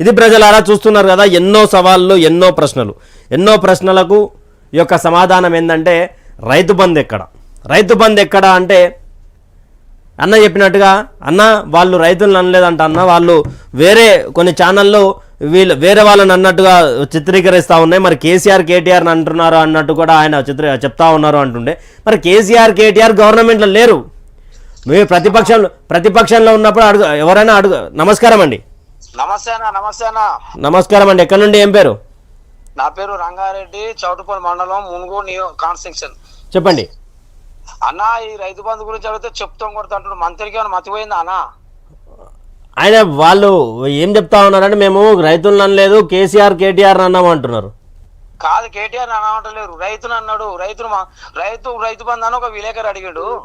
ఇది ప్రజలారా చూస్తున్నారు కదా ఎన్నో సవాళ్ళు ఎన్నో ప్రశ్నలు. ఎన్నో ప్రశ్నలకు ఈ యొక్క సమాధానం ఏంటంటే రైతు బంద్ ఎక్కడ? రైతు బంద్ ఎక్కడ అంటే అన్న చెప్పినట్టుగా అన్న వాళ్ళు రైతులను అనలేదంట అన్న వాళ్ళు వేరే కొన్ని ఛానళ్ళు వీళ్ళు వేరే వాళ్ళని అన్నట్టుగా చిత్రీకరిస్తూ ఉన్నాయి. మరి కేసీఆర్ కేటీఆర్ అంటున్నారు అన్నట్టు కూడా ఆయన చిత్ర చెప్తా ఉన్నారు అంటుండే. మరి కేసీఆర్ కేటీఆర్ గవర్నమెంట్లో లేరు. మీరు ప్రతిపక్షంలో ప్రతిపక్షంలో ఉన్నప్పుడు అడుగు ఎవరైనా అడుగు నమస్కారం అండి. అన్న అన్న నమస్కారం అండి. ఎక్కడి నుండి? ఏం పేరు? నా పేరు రంగారెడ్డి చౌటుపల్లి మండలం మునుగోడు నియో కాన్స్టిట్యూషన్. చెప్పండి. అన్న ఈ రైతు బంధు గురించి అడిగితే చెప్తాం కొడుతుంటాడు మంత్రికి ఏమైనా మతిపోయిందా అన్న? ఆయన వాళ్ళు ఏం చెప్తా ఉన్నారంటే మేము రైతులను అనలేదు కేసీఆర్ కేటీఆర్ అన్నాము అంటున్నారు. కాదు కేటీఆర్ అనమంటలేరు రైతును అన్నాడు. రైతును మా- రైతు రైతు బంధు అని ఒక విలేకరు అడిగాడు.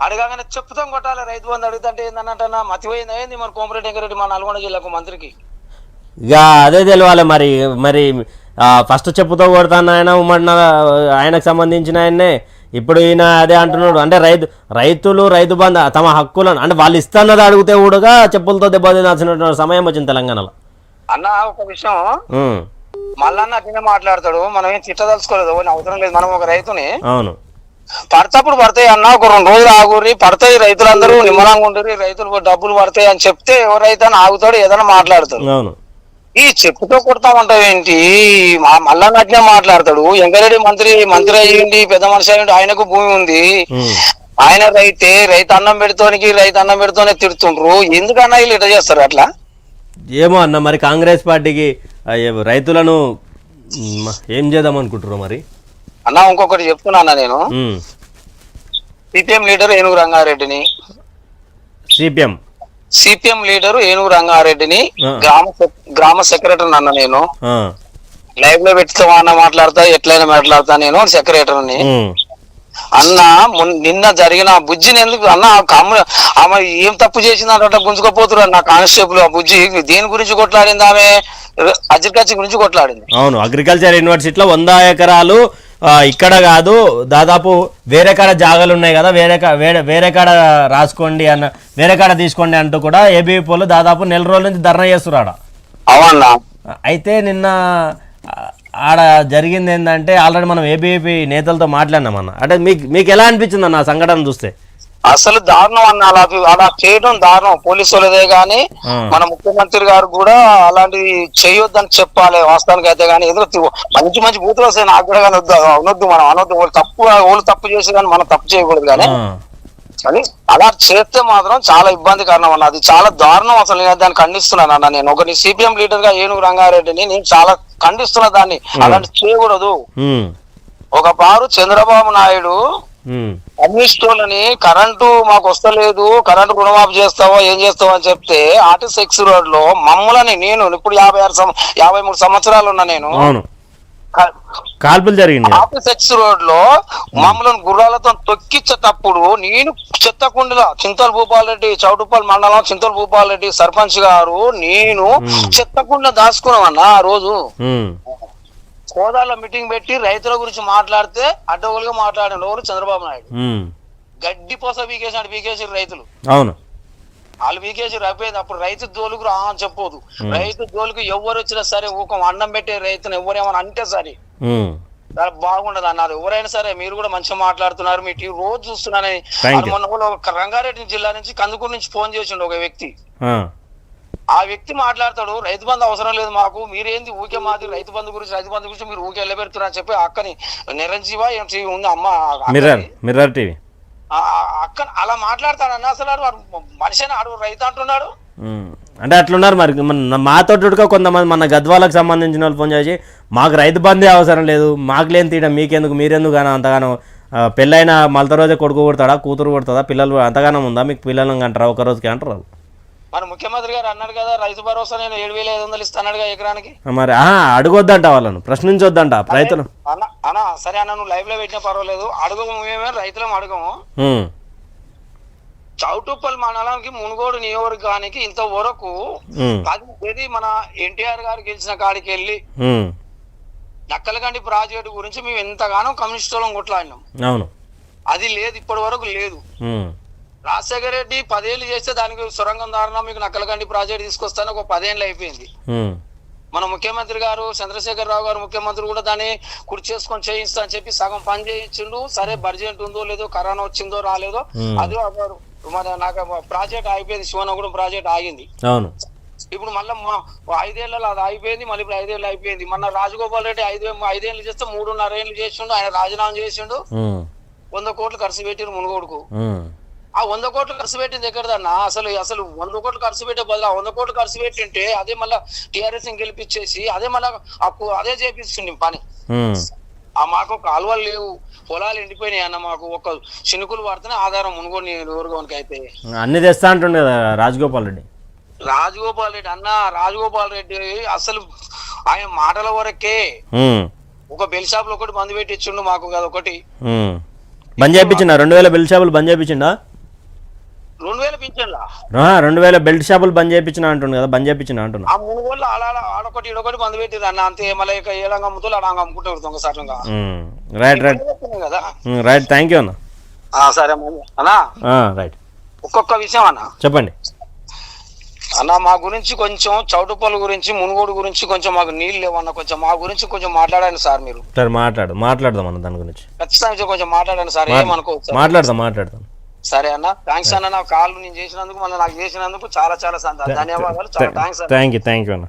ఆ, అడగానే చెప్తాం కొట్టాలి రైతు బంధు అడుగుతుంటే ఏందన్నట్టన్నా మతిపోయిందా? ఏంది మన కోమరెడ్డి వెంకరెడ్డి మన నల్గొండ జిల్లాకు మంత్రికి? ఇక అదే తెలియాలి మరి. మరి ఫస్ట్ చెప్పుతో కొడతాను ఆయన ఉమ్మడిన ఆయనకు సంబంధించిన ఆయన్నే. ఇప్పుడు ఈయన అదే అంటున్నాడు. అంటే రైతు రైతులు రైతు బంధ తమ హక్కులను అంటే వాళ్ళు ఇస్తున్నది అడిగితే కూడా చెప్పులతో దెబ్బతినాల్సిన సమయం వచ్చింది తెలంగాణలో. అన్న ఒక విషయం. మల్లన్న అట్లనే మాట్లాడతాడు. మనం ఏం తిట్టదలుచుకోలేదు అవసరం లేదు. మనం ఒక రైతుని అవును. పడతప్పుడు పడతాయి అన్న ఒక రెండు రోజులు ఆగురి పడతాయి రైతులందరూ నిమ్మలంగా ఉండరు రైతులు డబ్బులు పడతాయి అని చెప్తే ఎవరైతే ఆగుతాడు ఏదైనా మాట్లాడతాడు. ఈ చెప్పుతో కొడతామంటావు ఏంటి? మళ్ళా నట్నే మాట్లాడతాడు. ఎంకరెడ్డి మంత్రి మంత్రి అయ్యింది పెద్ద మనిషి అయ్యింది ఆయనకు భూమి ఉంది. ఆయన రైతే రైతు అన్నం పెడుతోనికి రైతు అన్నం పెడుతోనే తిడుతుండ్రు. ఎందుకన్నా వీళ్ళు ఇట్లా చేస్తారు అట్లా? ఏమో అన్న మరి కాంగ్రెస్ పార్టీకి రైతులను ఏం చేద్దాం అనుకుంటారు మరి? అన్న ఇంకొకటి చెప్తున్నా నేను. సిపిఎం లీడర్ ఏనుగు రంగారెడ్డిని. సిపిఎం. సిపిఎం లీడర్ ఏనుగు రంగారెడ్డిని. గ్రామ గ్రామ సెక్రటరీ అన్న నేను. లైవ్లో పెడితే అన్న మాట్లాడతా ఎట్లయినా మాట్లాడతా నేను సెక్రటరీని. అన్న నిన్న జరిగిన ఆ బుజ్జిని ఎందుకు అన్న ఆమె ఏం తప్పు చేసిందంటే గుంజుకపోతున్నారు నా కానిస్టేబుల్ ఆ బుజ్జి. దేని గురించి కొట్లాడింది ఆమె? అగ్రికల్చర్ గురించి కొట్లాడింది. అవును అగ్రికల్చర్ యూనివర్సిటీలో వంద ఎకరాలు ఇక్కడ కాదు దాదాపు వేరే కాడ జాగాలు ఉన్నాయి కదా వేరే వేరే వేరే కాడ రాసుకోండి అన్న వేరే కాడ తీసుకోండి అంటూ కూడా ఏబీపీలు దాదాపు నెల రోజుల నుంచి ధర్నా అవన్నా అయితే నిన్న ఆడ జరిగింది ఏంటంటే ఆల్రెడీ మనం ఏబీపీ నేతలతో మాట్లాడినామన్న అంటే మీకు మీకు ఎలా అనిపించింది అన్న సంఘటన చూస్తే? అసలు దారుణం అన్న అలా అలా చేయడం దారుణం. పోలీసు వాళ్ళదే గాని. మన ముఖ్యమంత్రి గారు కూడా అలాంటివి చేయొద్దని చెప్పాలి వాస్తవానికి అయితే గానీ. ఏదో తి- మంచి మంచి బూతులు వస్తాయి. నాకు కూడా కానీ వద్దు అనొద్దు మనం అనొద్దు. వాళ్ళు తప్పు వాళ్ళు తప్పు చేసి కానీ మనం తప్పు చేయకూడదు కానీ కానీ అలా చేస్తే మాత్రం చాలా ఇబ్బందికరణం అన్న. అది చాలా దారుణం అసలు. నేను దాన్ని ఖండిస్తున్నాను అన్న. నేను ఒకటి సిపిఎం లీడర్గా ఏనుగు రంగారెడ్డిని నేను చాలా ఖండిస్తున్నా దాన్ని. అలాంటి చేయకూడదు. ఒక పారు చంద్రబాబు నాయుడు కమ్యూనిస్టులని కరెంటు మాకు వస్తలేదు కరెంటు రుణమాఫీ చేస్తావో ఏం చేస్తావో అని చెప్తే ఆర్టీ సిక్స్ రోడ్లో మమ్మల్ని నేను ఇప్పుడు యాభై ఆరు యాభై మూడు సంవత్సరాలు ఉన్నా నేను. కాల్పులు జరిగింది. ఆర్టీ సిక్స్ రోడ్లో మమ్మల్ని గుర్రాలతో తొక్కిచ్చేటప్పుడు నేను చెత్తకుండల చింతల భూపాల్ రెడ్డి చౌటుపల్ మండలం చింతల భూపాల్ రెడ్డి సర్పంచ్ గారు నేను చెత్తకుండ దాచుకున్నామన్నా ఆ రోజు. హోదాలో మీటింగ్ పెట్టి రైతుల గురించి మాట్లాడితే అడ్డగోలుగా మాట్లాడిన ఎవరు? చంద్రబాబు నాయుడు. గడ్డి పోస పీకేసాడు పీకేసి రైతులు. అవును. వాళ్ళు పీకేసి అయిపోయింది. అప్పుడు రైతు జోలుకు రా అని చెప్పొద్దు. రైతు జోలుకు ఎవరు వచ్చినా సరే ఊకం అన్నం పెట్టే రైతును ఎవరేమని అంటే సరే. బాగుండదు అన్నారు ఎవరైనా సరే మీరు కూడా మంచిగా మాట్లాడుతున్నారు. మీ టీవీ రోజు చూస్తున్నానని. మొన్న రంగారెడ్డి జిల్లా నుంచి కందుకూరు నుంచి ఫోన్ చేసిండు ఒక వ్యక్తి. ఆ, వ్యక్తి మాట్లాడతాడు రైతు బంధు అవసరం లేదు మాకు మీరేంది ఊకే మాది రైతు బంధు గురించి రైతు బంధు గురించి మీరు ఊకే వెళ్ళబెడుతున్నారు అని చెప్పి అక్కని నిరంజీవా ఏం ఉంది అమ్మ. మిర్రర్ మిర్రర్ టీవీ అక్క అలా మాట్లాడతాడన్న అసలు వాడు మనిషిని ఆడు రైతు అంటున్నాడు. అంటే అట్లున్నారు మరి మాతోటిగా కొంతమంది మన గద్వాలకు సంబంధించిన వాళ్ళు ఫోన్ చేసి మాకు రైతు బందే అవసరం లేదు మాకు లేని తీయడం మీకెందుకు మీరెందుకు గానో అంతగానో పెళ్ళైన మలత రోజే కొడుకు కొడతాడా కూతురు కొడుతుందా పిల్లలు అంతగానం ఉందా మీకు పిల్లలను అంటారా ఒక రోజుకి అంటారు. మన ముఖ్యమంత్రి గారు అన్నాడు కదా రైతు భరోసా నేను ఏడు వేల ఐదు వందలు ఇస్తానుగా ఎకరానికి. మరి అడగొద్దంట వాళ్ళను ప్రశ్నించొద్దంట రైతులు. అన్న అన్న సరే అన్న నువ్వు లైవ్లో పెట్టినా పర్వాలేదు అడగము మేమే రైతులం అడగము. చౌటుప్పల్ మండలానికి మునుగోడు నియోజకవర్గానికి ఇంతవరకు ఉమ్, అది మన ఎన్టీఆర్ గారు గెలిచిన కాడికి వెళ్ళి నక్కలగండి ప్రాజెక్టు గురించి మేము ఎంతగానో కమ్యూనిస్ట్ వాళ్ళం కొట్లాడినాం. అవును. అది లేదు ఇప్పటి వరకు లేదు. రాజశేఖర రెడ్డి పదేళ్ళు చేస్తే దానికి సొరంగం దారుణ మీకు నక్కలగండి ప్రాజెక్ట్ తీసుకొస్తాను ఒక పదేళ్ళు అయిపోయింది. మన ముఖ్యమంత్రి గారు చంద్రశేఖర్ రావు గారు ముఖ్యమంత్రి కూడా దాన్ని కుర్చీ చేసుకొని చేయిస్తా అని చెప్పి సగం పని చేయించిండు. సరే బడ్జెట్ ఉందో లేదో కరోనా వచ్చిందో రాలేదో. అది. మన నాకు ప్రాజెక్ట్ అయిపోయింది శివనగూడెం ప్రాజెక్ట్ ఆగింది. అవును. ఇప్పుడు మళ్ళీ ఐదేళ్ళలో అది అయిపోయింది మళ్ళీ ఇప్పుడు ఐదేళ్ళు అయిపోయింది. మొన్న రాజగోపాల్ రెడ్డి ఐదు ఐదేళ్ళు చేస్తే మూడున్నర ఏళ్ళు చేసిండు ఆయన రాజీనామా చేసిండు. వంద కోట్లు ఖర్చు పెట్టిరు మునుగోడుకు. ఆ వంద కోట్లు ఖర్చు పెట్టింది ఎక్కడదన్నా అసలు అసలు వంద కోట్లు ఖర్చు పెట్టే బదులు ఆ వంద కోట్లు ఖర్చు పెట్టింటే అదే మళ్ళా టీఆర్ఎస్ గెలిపించేసి అదే మళ్ళా అదే చేపిస్తుంది పని. ఆ మాకు కాలువలు లేవు. పొలాలు ఎండిపోయినాయి అన్న మాకు ఒక చినుకులు పడితేనే ఆధారం మునుగోని ఊరుగోనికి అయితే. అన్ని తెస్తా అంటుండే కదా రాజగోపాల్ రెడ్డి. రాజగోపాల్ రెడ్డి అన్న రాజగోపాల్ రెడ్డి అసలు ఆయన మాటల వరకే ఒక బెల్ షాప్లో ఒకటి మందు పెట్టించుండు మాకు కదా ఒకటి. బంద్ చేయించిండా రెండు వేల బెల్ట్ షాపులు బంద్ చేయించిండా రెండు వేల పింఛన్లా? ఆ, రెండు వేల బెల్ట్ షాపులు బంద్ చేయించిన అంటుండు కదా బంద్ చేయించిన అంటున్నా ఆ మునుగోళ్ళు ఆడ ఆడ- ఆడొకటి ఈడొకటి మందు పెట్టిరు అన్న అంతే మళ్ళీ ఇక ఏడంగా అమ్ముతూ అలా అమ్ముకుంటారు దొంగసారంగా రైట్ రైట్. కదా. రైట్ థ్యాంక్ యూ అన్న. ఆ, సరే. అన్నా? రైట్. ఒక్కొక్క విషయం అన్న. చెప్పండి. అన్న మా గురించి కొంచెం చౌటుపల్లి గురించి మునుగోడు గురించి కొంచెం మాకు నీళ్ళు లేవన్న కొంచెం మా గురించి కొంచెం మాట్లాడండి సార్ మీరు. సరే మాట్లాడు మాట్లాడదాం అన్న దాని గురించి. ఖచ్చితంగా కొంచెం మాట్లాడండి సార్ సార్. మాట్లాడదాం మాట్లాడదాం. సరే అన్న. థ్యాంక్స్ అన్న. నా కాల్ నేను చేసినందుకు మన నాకు చేసినందుకు చాలా చాలా ధన్యవాదాలు. చాలా thanks thank you thank you అన్న.